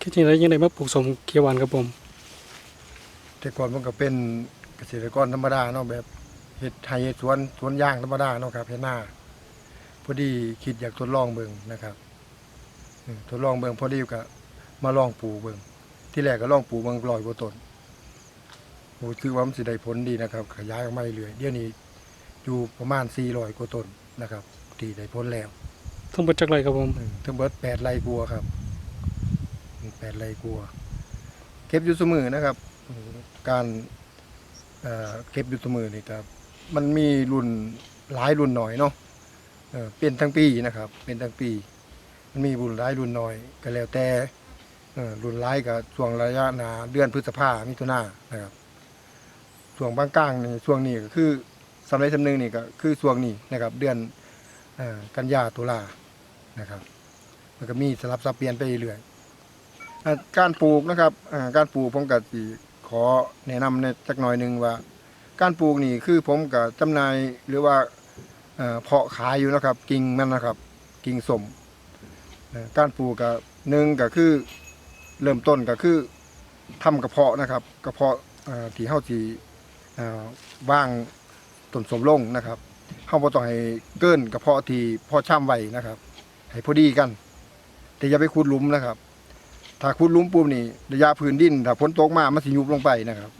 คิดจริงแล้วยังไงมาปลูกสมเขียวหวานครับผม แต่ก่อนมันก็เป็นเกษตรกรธรรมดาเนาะแบบเฮ็ดไทยสวนสวนยางธรรมดาเนาะครับเฮ็ดหน้าพอดีคิดอยากทดลองเบิ่งนะครับอืมทดลองเบิ่งพอดีก็มาลองปลูกเบิ่งที่แรกก็ลองปลูกเบิ่งร้อยกว่าต้นโอ้ถือว่ามันสิได้ผลดีนะครับ ขยายออกมาเรื่อยๆเดี๋ยวนี้อยู่ประมาณ400กว่าต้นนะครับที่ได้ผลแล้วทั้งหมดจากไรครับผม อืมทั้งเบิดแปดไร่กัวครับอืม แปดไร่กัว เก็บอยู่เสมอนะครับ การเเก็บอยู่เสมอนี่ครับมันมีรุ่นหลายรุ่นหน่อยเนาะเออเป็นทั้งปีนะครับ เป็นทั้งปี มันมีรุ่นหลายรุ่นน้อยก็แล้วแต่รุ่นหลายกับช่วงระยะนาเดือนพฤษภามิถุนานะครับช่วงบางกลางนี่ช่วงนี้ก็คือสำเร็จสำนึงนี่ก็คือช่วงนี้นะครับ เดือนกันยาตุลานะครับมันก็มีสลับสับเปลี่ยนไปเรื่อย การปลูกนะครับการปลูกผมก็สิขอแนะนำในจักหน่อยหนึ่งว่า การปลูกนี่คือผมก็จำหน่ายหรือว่าเพาะขายอยู่นะครับ กิ่งมันนะครับ กิ่งสมการปลูกก็หนึ่งก็คือเริ่มต้นก็คือทำกระเพาะนะครับ กระเพาะที่เฮาสิเอ่ว่างต้นสมลงนะครับเฮาบ่ต้องให้เกินกระเพาะที่พอช่ำไว้นะครับ ให้พอดีกัน แต่อย่าไปขุดหลุมนะครับ ถ้าขุดหลุมปุ๊บนี่ระยะพื้นดินถ้าฝนตกมามันสิยุบลงไปนะครับ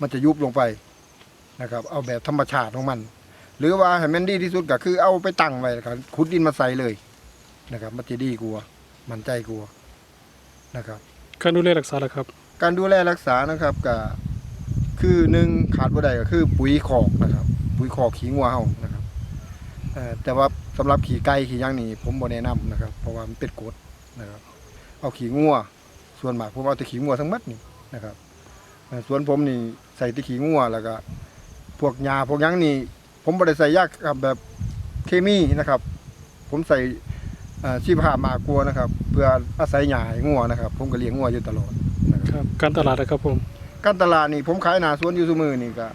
มันจะยุบลงไปนะครับ เอาแบบธรรมชาติของมัน หรือว่าให้มันดีที่สุดก็คือเอาไปตั้งไว้ครับขุดดินมาใส่เลยนะครับ มันจะดีกว่ามันใจกว่านะครับ การดูแลรักษาล่ะครับ การดูแลรักษานะครับก็คือหนึ่งขาดบ่ได้ก็คือ ปุ๋ยคอกนะครับ ปุ๋ยคอกขี้งัวเฮานะครับเอ่อแต่ว่าสำหรับขี้ไก่ขี้หย่างนี่ผมบ่แนะนำนะครับ เพราะว่ามันเป็นกรดนะครับ เอาขี้งัวส่วนมากผมเอาแต่ขี้งัวทั้งหมดนี่นะครับเอ่อส่วนผมนี่ใส่แต่ขี้งัวแล้วก็พวกยาพวกหยังนี่ ผมบ่ได้ใส่ยากับแบบเคมีนะครับ ผมใส่เอ่อชีวภาพมากกว่านะครับ เพื่ออาศัยหญ้าให้งัวนะครับ ผมก็เลี้ยงงัวอยู่ตลอดนะครับครับการตลาดนะครับผม การตลาดนี่ผมขายหนาสวนอยู่ซุมือนี่ก็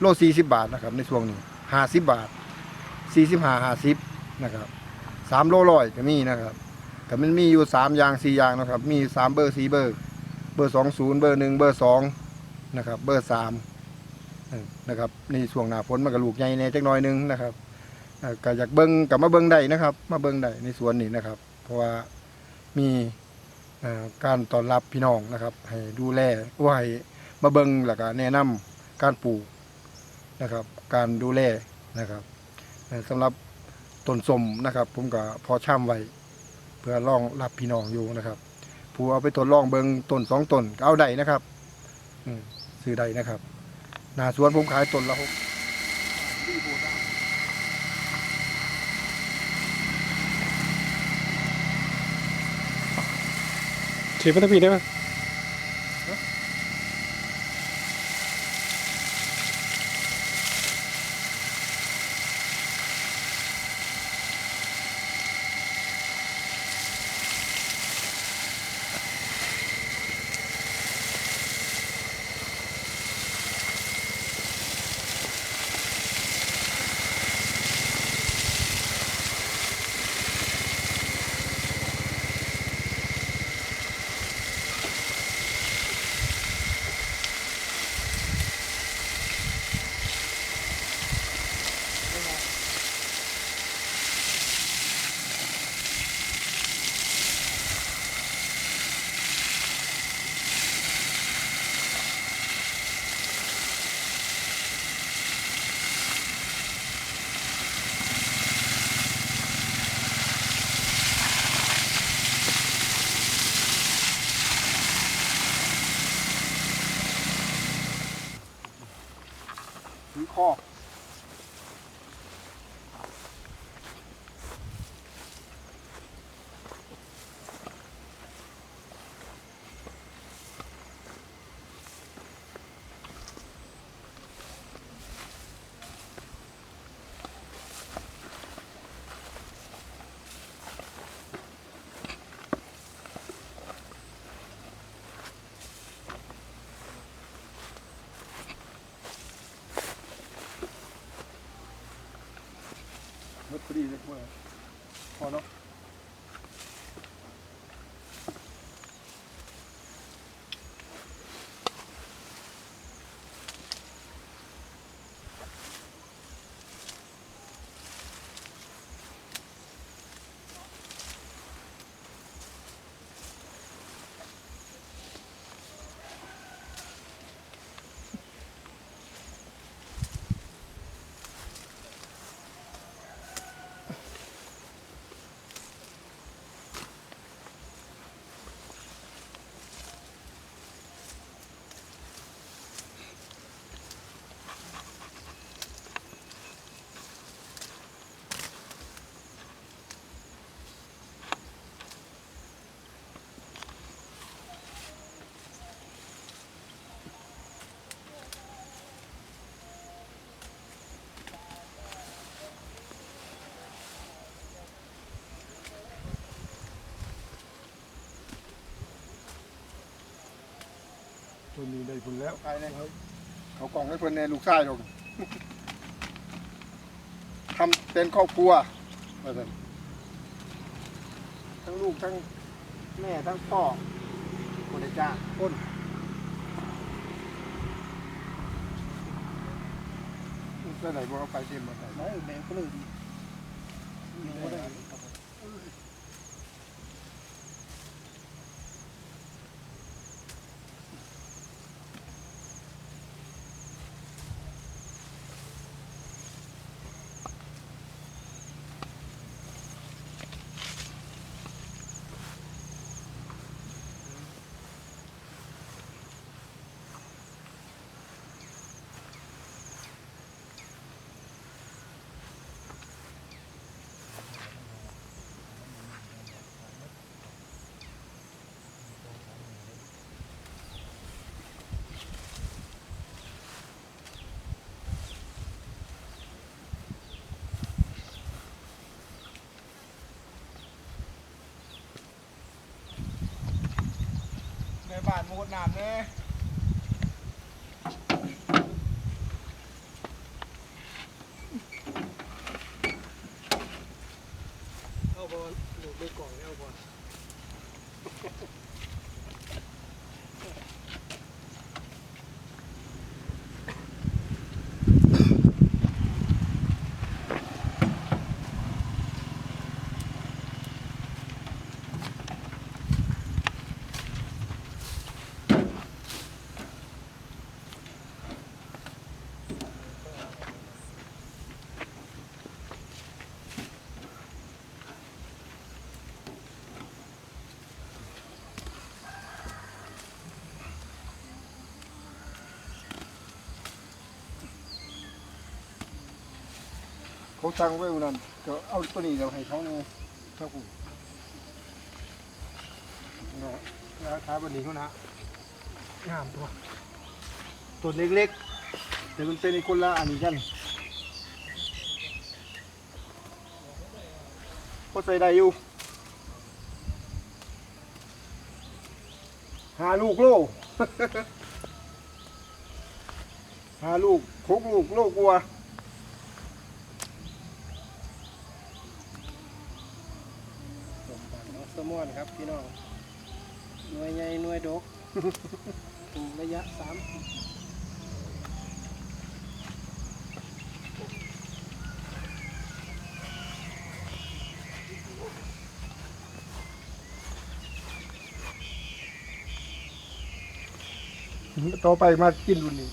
โลสี่สิบบาทนะครับ ในช่วงนี้ห้าสิบบาทสี่สิบห้าห้าสิบนะครับสามโลร้อยก็มีนะครับ แต่มันมีอยู่สามอย่างสี่อย่างนะครับ มีสามเบอร์สี่เบอร์ เบอร์สองศูนย์เบอร์หนึ่งเบอร์สองนะครับ เบอร์สามนะครับนี่ช่วงหน้าฝนมันก็ลูกใหญ่แน่จักหน่อยหนึงนะครับก็อยากเบิ้งกับมาเบิ้งได้นะครับ มาเบิ้งได้ในสวนนี่นะครับ เพราะว่ามีการต้อนรับพี่น้องนะครับ ให้ดูแลว่าให้มาเบิ่งแล้วก็แนะนำการปลูกนะครับ การดูแลนะครับสำหรับต้นสมนะครับ ผมก็พอช่ำไว้ เพื่อลองรับพี่น้องอยู่นะครับผู้เอาไปทดลองเบิงต้นสองต้นเอาได้นะครับอืซื้อได้นะครับนาสวนผมขายต้นละหกฉีดพันธพีได้ไหม ถือข้อ รถพ ตัวนี้ได้ผลแล้ว ไปเลยครับเขากล่องให้เพิ่นในลูกชายลงทำเป็นครอบครัวว่าซั่นทั้งลูกทั้งแม่ทั้งพ่อคนได้จ้างคนไปไหนบ่เอาไปเต็มหมดเลย ไม่แบ่งคนอื่นยังไม่ได้ครั บ้านมดน้ำเนี่ยอาบอลลูกในกล่องเอาบอล เขาตั้งไว้วันนั้นก็เอาตัวนี้เดี๋ยวให้เขาเนี่ยเท่ากูนะราคาบันนี้เขานะงามตัว ตัวเล็กๆแต่มันเป็นอีกคนละอันนี้กันก็ใส่ได้อยู่หาลูกโลหาลูกคกลูกโลกลัว สมบัติน้องส มอนครับพี่น้องหน่วยใหญ่หน่วยดกปลูกระยะสามต่อไปมากินรุ่นนี้